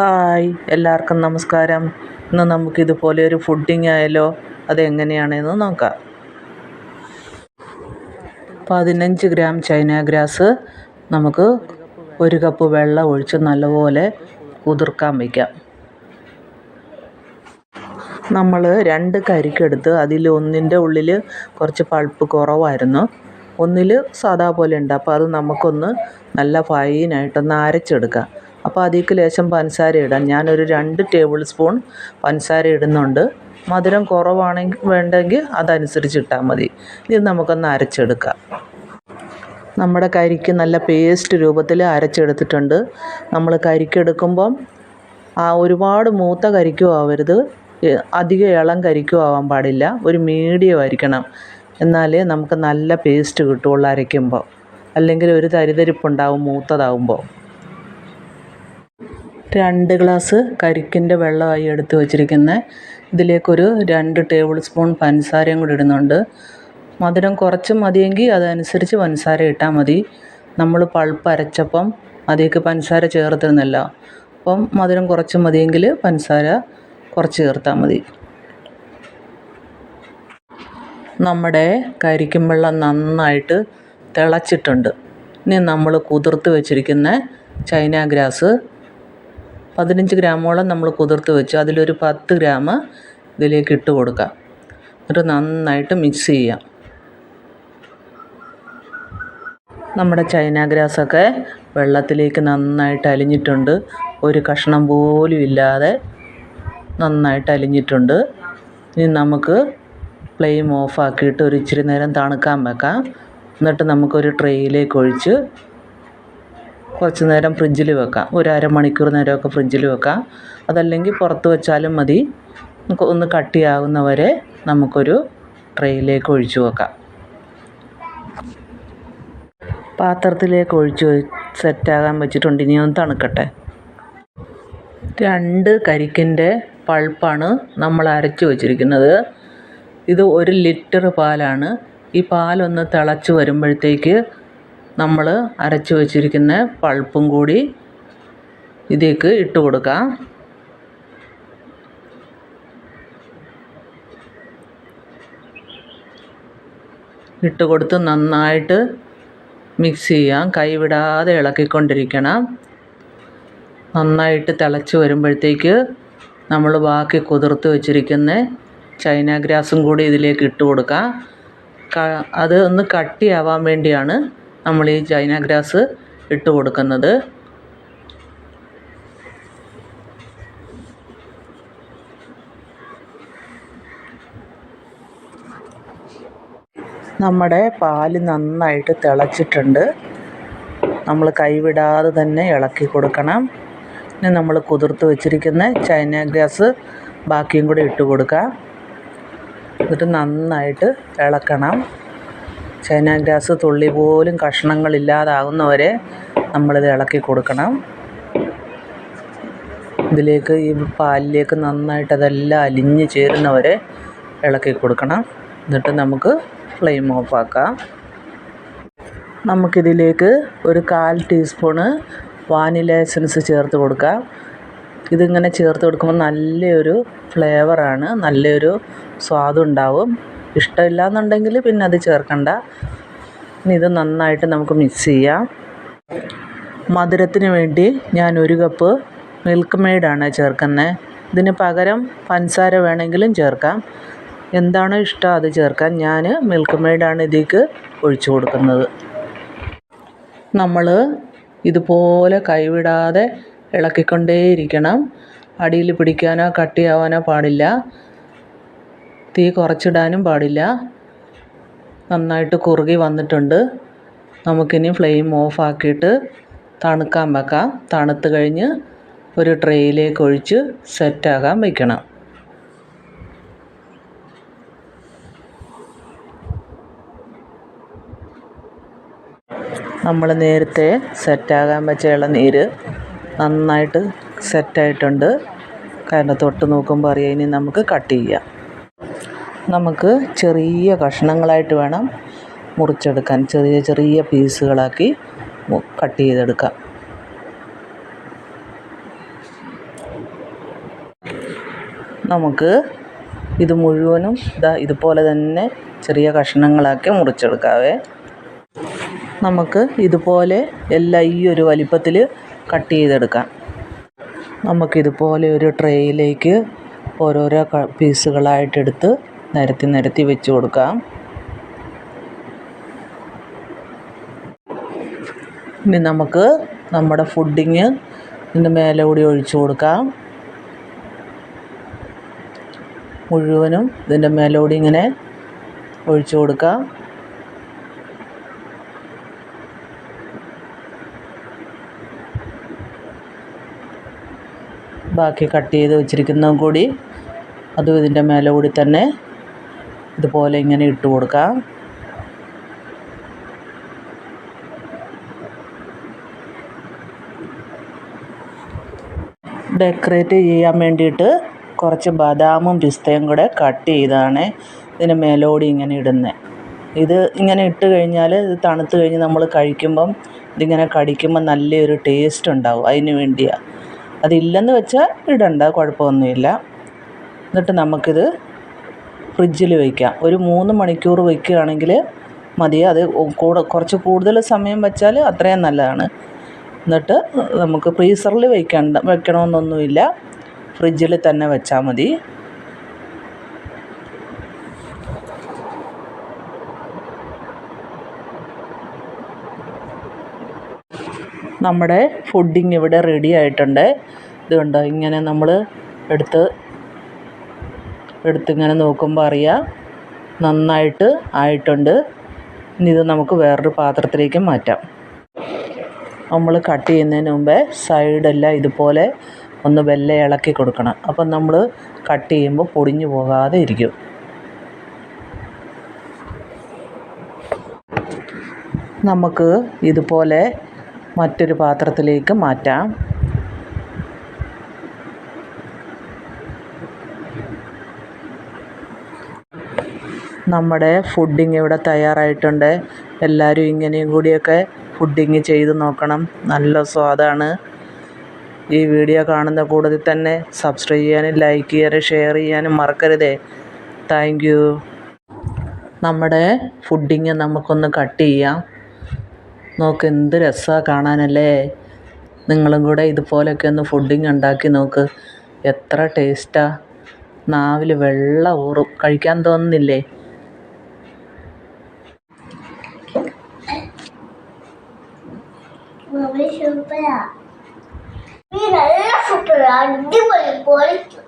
Hi എല്ലാവർക്കും നമസ്കാരം. ഇന്ന് നമുക്കിതുപോലെ ഒരു ഫുഡിങ് ആയാലോ അതെങ്ങനെയാണെന്ന് നോക്കാം. പതിനഞ്ച് ഗ്രാം ചൈന ഗ്രാസ് നമുക്ക് ഒരു കപ്പ് വെള്ളം ഒഴിച്ച് നല്ലപോലെ കുതിർക്കാൻ വയ്ക്കാം. നമ്മൾ രണ്ട് കരിക്കെടുത്ത് അതിൽ ഒന്നിന്റെ ഉള്ളിൽ കുറച്ച് പൾപ്പ് കുറവായിരുന്നു. ഒന്നിൽ സാധാ പോലെ ഉണ്ട്. അപ്പോൾ അത് നമുക്കൊന്ന് നല്ല ഫൈനായിട്ടൊന്ന് അരച്ചെടുക്കാം. അപ്പോൾ അതിലേക്ക് ലേശം പഞ്ചസാര ഇടാം. ഞാനൊരു രണ്ട് ടേബിൾ സ്പൂൺ പഞ്ചസാര ഇടുന്നുണ്ട്. മധുരം കുറവാണെങ്കിൽ വേണ്ടെങ്കിൽ അതനുസരിച്ച് ഇട്ടാൽ മതി. ഇത് നമുക്കൊന്ന് അരച്ചെടുക്കാം. നമ്മുടെ കരിക്ക് നല്ല പേസ്റ്റ് രൂപത്തിൽ അരച്ചെടുത്തിട്ടുണ്ട്. നമ്മൾ കരിക്കെടുക്കുമ്പം ആ ഒരുപാട് മൂത്ത കരിക്കും ആവരുത്. അധിക ഇളം കരിക്കും ആവാൻ പാടില്ല. ഒരു മീഡിയം ആയിരിക്കണം. എന്നാലേ നമുക്ക് നല്ല പേസ്റ്റ് കിട്ടുള്ളൂ അരയ്ക്കുമ്പോൾ അല്ലെങ്കിൽ ഒരു തരിതരിപ്പുണ്ടാവും മൂത്തതാവുമ്പോൾ രണ്ട് ഗ്ലാസ് കരിക്കിന്റെ വെള്ളമായി എടുത്ത് വച്ചിരിക്കുന്നത് ഇതിലേക്കൊരു രണ്ട് ടേബിൾ സ്പൂൺ പഞ്ചസാരയും കൂടി ഇടുന്നുണ്ട്. മധുരം കുറച്ച് മതിയെങ്കിൽ അതനുസരിച്ച് പഞ്ചസാര ഇട്ടാൽ മതി. നമ്മൾ പൾപ്പ് അരച്ചപ്പം അതിലേക്ക് പഞ്ചസാര ചേർത്തിരുന്നല്ല അപ്പം മധുരം കുറച്ച് മതിയെങ്കിൽ പഞ്ചസാര കുറച്ച് ചേർത്താൽ മതി. നമ്മുടെ കരിക്കും വെള്ളം നന്നായിട്ട് തിളച്ചിട്ടുണ്ട്. ഇനി നമ്മൾ കുതിർത്ത് വെച്ചിരിക്കുന്ന ചൈന ഗ്രാസ്. പതിനഞ്ച് ഗ്രാമോളം നമ്മൾ കുതിർത്ത് വെച്ച്. അതിലൊരു പത്ത് ഗ്രാം ഇതിലേക്ക് ഇട്ട് കൊടുക്കാം. എന്നിട്ട് നന്നായിട്ട് മിക്സ് ചെയ്യാം. നമ്മുടെ ചൈന ഗ്രാസൊക്കെ വെള്ളത്തിലേക്ക് നന്നായിട്ട് അലിഞ്ഞിട്ടുണ്ട്. ഒരു കഷ്ണം പോലും ഇല്ലാതെ നന്നായിട്ട് അലിഞ്ഞിട്ടുണ്ട്. ഇനി നമുക്ക് ഫ്ലെയിം ഓഫാക്കിയിട്ട് ഒരു ഇച്ചിരി നേരം തണുക്കാൻ വെക്കാം. എന്നിട്ട് നമുക്കൊരു ട്രേയിലേക്ക് ഒഴിച്ച് കുറച്ച് നേരം ഫ്രിഡ്ജിൽ വെക്കാം. ഒരു അരമണിക്കൂർ നേരമൊക്കെ ഫ്രിഡ്ജിൽ വെക്കാം. അതല്ലെങ്കിൽ പുറത്ത് വെച്ചാലും മതി. നമുക്ക് ഒന്ന് കട്ടിയാകുന്നവരെ നമുക്കൊരു ട്രെയിലേക്ക് ഒഴിച്ചു വെക്കാം. പാത്രത്തിലേക്ക് ഒഴിച്ച് സെറ്റാകാൻ വെച്ചിട്ടുണ്ട്. ഇനി ഒന്ന് തണുക്കട്ടെ. രണ്ട് കരിക്കിന്റെ പൾപ്പാണ് നമ്മൾ അരച്ചു വച്ചിരിക്കുന്നത്. ഇത് ഒരു ലിറ്റർ പാലാണ്. ഈ പാലൊന്ന് തിളച്ച് വരുമ്പോഴത്തേക്ക് നമ്മൾ അരച്ച് വച്ചിരിക്കുന്ന പൾപ്പും കൂടി ഇതിലേക്ക് ഇട്ട് കൊടുക്കാം. ഇട്ട് കൊടുത്ത് നന്നായിട്ട് മിക്സ് ചെയ്യാം. കൈവിടാതെ ഇളക്കിക്കൊണ്ടിരിക്കണം. നന്നായിട്ട് തിളച്ച് വരുമ്പോഴത്തേക്ക് നമ്മൾ ബാക്കി കുതിർത്ത് വെച്ചിരിക്കുന്ന ചൈന ഗ്രാസും കൂടി ഇതിലേക്ക് ഇട്ട് കൊടുക്കാം. അത് ഒന്ന് കട്ടിയാവാൻ വേണ്ടിയാണ് നമ്മൾ ഈ ചൈന ഗ്രാസ് ഇട്ട് കൊടുക്കുന്നത്. നമ്മുടെ പാൽ നന്നായിട്ട് തിളച്ചിട്ടുണ്ട്. നമ്മൾ കൈവിടാതെ തന്നെ ഇളക്കി കൊടുക്കണം. ഇനി നമ്മൾ കുതിർത്ത് വെച്ചിരിക്കുന്ന ചൈന ഗ്രാസ് ബാക്കിയും കൂടി ഇട്ട് കൊടുക്കാം. എന്നിട്ട് നന്നായിട്ട് ഇളക്കണം. ചൈന ഗ്രാസ് തുള്ളി പോലും കഷ്ണങ്ങളില്ലാതാകുന്നവരെ നമ്മളിത് ഇളക്കി കൊടുക്കണം. ഇതിലേക്ക് ഈ പാലിലേക്ക് നന്നായിട്ട് അതെല്ലാം അലിഞ്ഞ് ചേരുന്നവരെ ഇളക്കി കൊടുക്കണം. എന്നിട്ട് നമുക്ക് ഫ്ലെയിം ഓഫാക്കാം നമുക്കിതിലേക്ക് ഒരു കാൽ ടീസ്പൂണ് വാനില എസൻസ് ചേർത്ത് കൊടുക്കാം. ഇതിങ്ങനെ ചേർത്ത് കൊടുക്കുമ്പോൾ നല്ലൊരു ഫ്ലേവറാണ് നല്ലൊരു സ്വാദുണ്ടാവും. ഇഷ്ടമില്ല എന്നുണ്ടെങ്കിൽ പിന്നെ അത് ചേർക്കണ്ട. ഇനി ഇത് നന്നായിട്ട് നമുക്ക് മിക്സ് ചെയ്യാം. മധുരത്തിന് വേണ്ടി ഞാൻ ഒരു കപ്പ് മിൽക്ക് മെയ്ഡാണ് ചേർക്കുന്നത് ഇതിന് പകരം പഞ്ചസാര വേണമെങ്കിലും ചേർക്കാം. എന്താണോ ഇഷ്ടം അത് ചേർക്കാം. ഞാൻ മിൽക്ക് മെയ്ഡാണ് ഇതിലേക്ക് ഒഴിച്ചു കൊടുക്കുന്നത്. നമ്മൾ ഇതുപോലെ കൈവിടാതെ ഇളക്കിക്കൊണ്ടേയിരിക്കണം. അടിയിൽ പിടിക്കാനോ കട്ടിയാവാനോ പാടില്ല. തീ കുറച്ചിടാനും പാടില്ല. നന്നായിട്ട് കുറുകി വന്നിട്ടുണ്ട്. നമുക്കിനി ഫ്ലെയിം ഓഫാക്കിയിട്ട് തണുക്കാൻ വെക്കാം. തണുത്ത് കഴിഞ്ഞ് ഒരു ട്രേയിലേക്ക് ഒഴിച്ച് സെറ്റാകാൻ വയ്ക്കണം നമ്മൾ നേരത്തെ സെറ്റാകാൻ വെച്ച ഇളനീര് നന്നായിട്ട് സെറ്റായിട്ടുണ്ട് കാരണം തൊട്ട് നോക്കുമ്പോൾ അറിയാം ഇനി നമുക്ക് കട്ട് ചെയ്യാം. നമുക്ക് ചെറിയ കഷ്ണങ്ങളായിട്ട് വേണം മുറിച്ചെടുക്കാൻ. ചെറിയ ചെറിയ പീസുകളാക്കി കട്ട് ചെയ്തെടുക്കാം. നമുക്ക് ഇത് മുഴുവനും ഇതാ ഇതുപോലെ തന്നെ ചെറിയ കഷ്ണങ്ങളാക്കി മുറിച്ചെടുക്കാവേ. നമുക്ക് ഇതുപോലെ എല്ലാം ഈ ഒരു വലിപ്പത്തിൽ കട്ട് ചെയ്തെടുക്കാം. നമുക്കിതുപോലെ ഒരു ട്രേയിലേക്ക് ഓരോരോ പീസുകളായിട്ടെടുത്ത് നിരത്തി നിരത്തി വെച്ച് കൊടുക്കാം. ഇനി നമുക്ക് നമ്മുടെ ഫുഡിങ് ഇതിന്റെ മേലെ കൂടി ഒഴിച്ചു കൊടുക്കാം. മുഴുവനും ഇതിന്റെ മേലെ കൂടി ഇങ്ങനെ ഒഴിച്ചു കൊടുക്കാം. ബാക്കി കട്ട് ചെയ്ത് വെച്ചിരിക്കുന്നതും കൂടി അതും ഇതിന്റെ മേലെ കൂടി തന്നെ ഇതുപോലെ ഇങ്ങനെ ഇട്ട് കൊടുക്കാം. ഡെക്കറേറ്റ് ചെയ്യാൻ വേണ്ടിയിട്ട് കുറച്ച് ബദാമും പിസ്തയും കൂടെ കട്ട് ചെയ്താണ് ഇതിന് മേലോടി ഇങ്ങനെ ഇടുന്നത് ഇത് ഇങ്ങനെ ഇട്ട് കഴിഞ്ഞാൽ ഇത് തണുത്ത് കഴിഞ്ഞ് നമ്മൾ കഴിക്കുമ്പം ഇതിങ്ങനെ കടിക്കുമ്പോൾ നല്ലൊരു ടേസ്റ്റ് ഉണ്ടാവും അതിന് വേണ്ടിയാണ് അതില്ലെന്ന് വെച്ചാൽ ഇടണ്ട കുഴപ്പമൊന്നുമില്ല. എന്നിട്ട് നമുക്കിത് ഫ്രിഡ്ജിൽ വയ്ക്കാം. ഒരു മൂന്ന് മണിക്കൂർ വയ്ക്കുകയാണെങ്കിൽ മതി. അത് കൂടെ കുറച്ച് കൂടുതൽ സമയം വെച്ചാൽ അത്രയും നല്ലതാണ്. എന്നിട്ട് നമുക്ക് ഫ്രീസറിൽ വയ്ക്കണ്ട വെക്കണമെന്നൊന്നുമില്ല. ഫ്രിഡ്ജിൽ തന്നെ വെച്ചാൽ മതി. നമ്മുടെ ഫുഡിങ് ഇവിടെ റെഡി ആയിട്ടുണ്ട്. ഇതുകൊണ്ട് ഇങ്ങനെ നമ്മൾ എടുത്ത് എടുത്തിങ്ങനെ നോക്കുമ്പോൾ അറിയാം നന്നായിട്ട് ആയിട്ടുണ്ട്. ഇനി ഇത് നമുക്ക് വേറൊരു പാത്രത്തിലേക്ക് മാറ്റാം. നമ്മൾ കട്ട് ചെയ്യുന്നതിന് മുമ്പേ സൈഡെല്ലാം ഇതുപോലെ ഒന്ന് വെല്ല ഇളക്കി കൊടുക്കണം. അപ്പം നമ്മൾ കട്ട് ചെയ്യുമ്പോൾ പൊടിഞ്ഞു പോകാതെ ഇരിക്കും. നമുക്ക് ഇതുപോലെ മറ്റൊരു പാത്രത്തിലേക്ക് മാറ്റാം. നമ്മുടെ ഫുഡിങ് ഇവിടെ തയ്യാറായിട്ടുണ്ട്. എല്ലാവരും ഇങ്ങനെയും കൂടിയൊക്കെ ഫുഡിങ് ചെയ്ത് നോക്കണം. നല്ല സ്വാദാണ്. ഈ വീഡിയോ കാണുന്ന കൂടുതൽ തന്നെ സബ്സ്ക്രൈബ് ചെയ്യാനും ലൈക്ക് ചെയ്യാനും ഷെയർ ചെയ്യാനും മറക്കരുതേ. താങ്ക് യു നമ്മുടെ ഫുഡിങ് നമുക്കൊന്ന് കട്ട് ചെയ്യാം. നോക്ക് എന്ത് രസമാണ് കാണാനല്ലേ? നിങ്ങളും കൂടെ ഇതുപോലെയൊക്കെ ഒന്ന് ഫുഡിങ് ഉണ്ടാക്കി നോക്ക്. എത്ര ടേസ്റ്റാണ് നാവിൽ വെള്ളം ഊറും. കഴിക്കാൻ തോന്നുന്നില്ലേ? சூப்பரா? நீ நல்லா சூப்பரா? அடிப்பொழி போலிச்சு